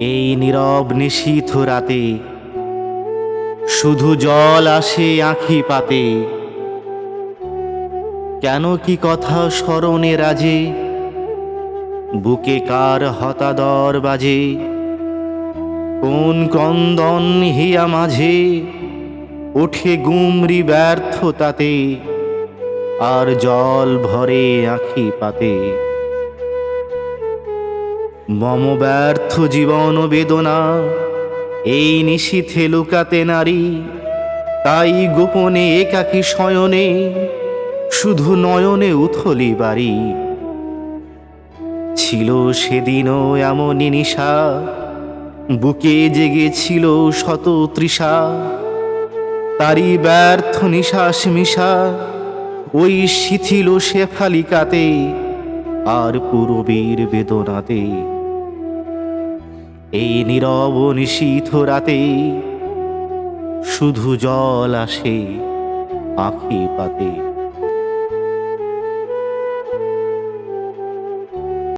এই নীরব নিশীথ রাতে শুধু জল আসে আঁখি পাতে। কেন কি কথা স্মরণে রাজে? বুকে কার হতাদর বাজে? কোন ক্রন্দন হিয়া মাঝে? ওঠে গুমরি ব্যর্থতাতে, আর জল ভরে আঁখি পাতে। মম ব্যর্থ জীবন বেদনা, এই নিশীথে লুকাতে নারী, তাই গোপনে একাকী শয়নে, শুধু নয়নে উথলি বাড়ি। ছিল সেদিনও এমনই নিশা, বুকে জেগেছিল শত তৃষা। তারই ব্যর্থ নিশ্বাস মিশা, ওই শিথিল শেফালিকাতে, আর পূরবীর বেদনাতে। এই নীরব নিশীথ রাতে শুধু জল আসে পাখি পাতে।